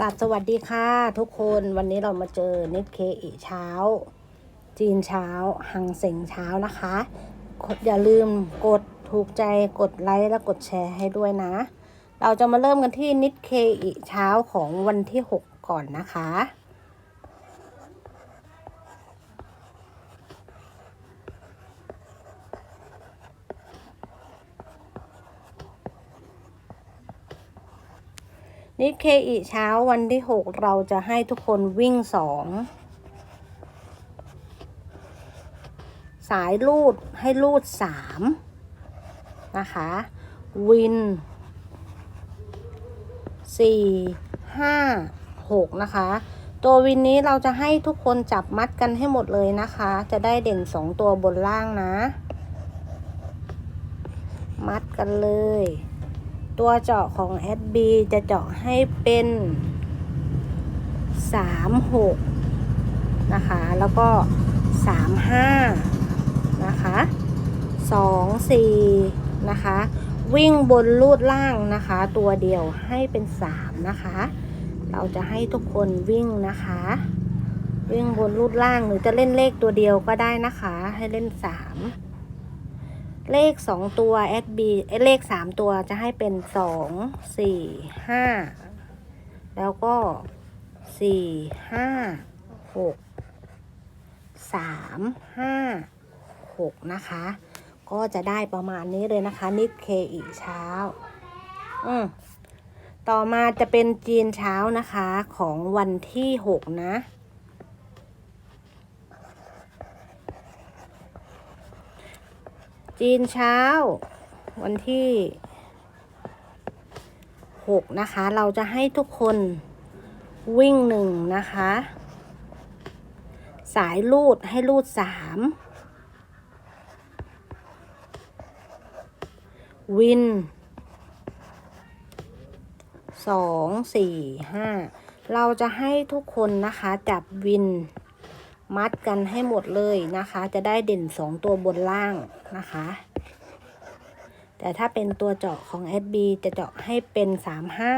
กลับสวัสดีค่ะทุกคนวันนี้เรามาเจอนิตเคอีเช้า จีนเช้าหังเสงเช้านะคะ อย่าลืมกดถูกใจกดไลค์และกดแชร์ให้ด้วยนะ เราจะมาเริ่มกันที่นิดเคอีเช้าของวันที่ 6 ก่อนนะคะ นิเคอีเช้าวันที่ 6 เราจะให้ทุกคนวิ่งสองสายลูดให้ลูดสามนะคะ วินสี่ห้าหกนะคะ ตัววินนี้เราจะให้ทุกคนจับมัดกันให้หมดเลยนะคะ จะได้เด่นสองตัวบนล่างนะ มัดกันเลย ตัวเจาะของ SB จะเจาะให้เป็น36นะคะ แล้วก็35นะคะ24นะคะ วิ่งบนลูดล่างนะคะ ตัวเดียวให้เป็น3นะคะ เราจะให้ทุกคนวิ่งนะคะ วิ่งบนลูดล่างหรือจะเล่นเลขตัวเดียวก็ได้นะคะ ให้เล่น3 เลขสองตัว SB เลขสามตัวจะให้เป็นสองสี่ห้าแล้วก็สี่ห้าหกสามห้าหกนะคะ ก็จะได้ประมาณนี้เลยนะคะ นิดเคอีเช้า อืมต่อมาจะเป็นจีนเช้านะคะของวันที่หกนะ จีนเช้า วันที่หกนะคะ เราจะให้ทุกคนวิ่งหนึ่งนะคะ สายลูดให้ลูดสามวินสองสี่ห้าเราจะให้ทุกคนนะคะจับวิน มัดกันให้หมดเลยนะคะ จะได้เด่นสองตัวบนล่างนะคะ แต่ถ้าเป็นตัวเจาะของ SB จะเจาะให้เป็นสามห้า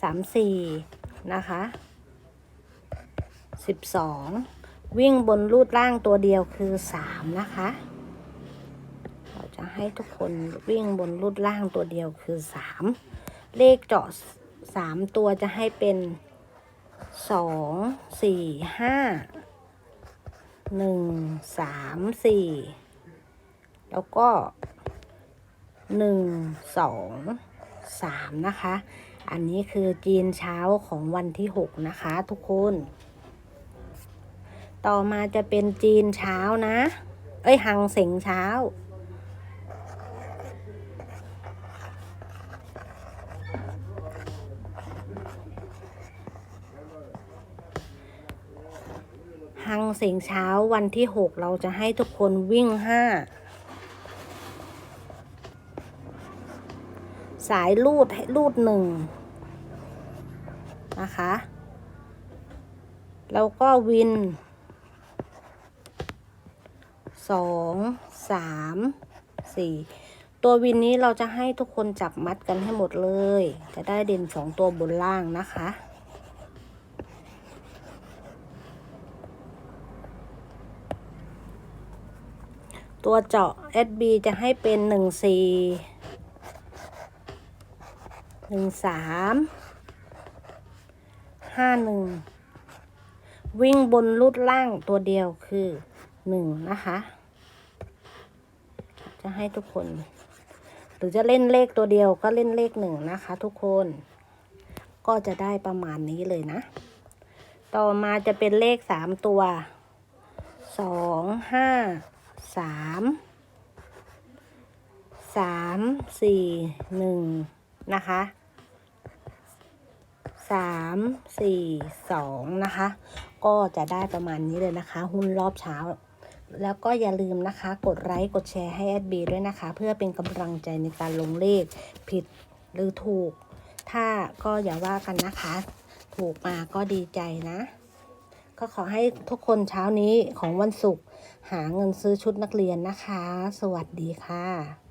สามสี่นะคะสิบสองวิ่งบนรูดล่างตัวเดียวคือสามนะคะ เราจะให้ทุกคนวิ่งบนรูดล่างตัวเดียวคือสามเลขเจาะสามตัวจะให้เป็น สองสี่ห้าหนึ่งสามสี่แล้วก็หนึ่งสองสามนะคะ อันนี้คือจีนเช้าของวันที่หกนะคะทุกคน ต่อมาจะเป็นจีนเช้านะ เอ้ยหังเสงเช้า หังเสียงเช้าวันที่หกเราจะให้ทุกคนวิ่งห้าสายลูดให้ลูดหนึ่งนะคะ แล้วก็วินสองสามสี่ตัววินนี้เราจะให้ทุกคนจับมัดกันให้หมดเลย จะได้เด่นสองตัวบนล่างนะคะ ตัวเจาะ SB จะให้เป็นหนึ่งสี่หนึ่งสามห้าหนึ่งวิ่งบนรูดล่างตัวเดียวคือหนึ่งนะคะ จะให้ทุกคน หรือจะเล่นเลขตัวเดียวก็เล่นเลขหนึ่งนะคะ ทุกคน ก็จะได้ประมาณนี้เลยนะ ต่อมาจะเป็นเลขสามตัวสองห้า สามสามสี่หนึ่งนะคะสามสี่สองนะคะ ก็จะได้ประมาณนี้เลยนะคะ หุ้นรอบเช้า แล้วก็อย่าลืมนะคะ กดไลค์กดแชร์ให้แอดบีด้วยนะคะ เพื่อเป็นกำลังใจในการลงเลขผิดหรือถูก ถ้าก็อย่าว่ากันนะคะ ถูกมาก็ดีใจนะ ก็ขอให้ทุกคนเช้านี้ของวันศุกร์หาเงินซื้อชุดนักเรียนนะคะ สวัสดีค่ะ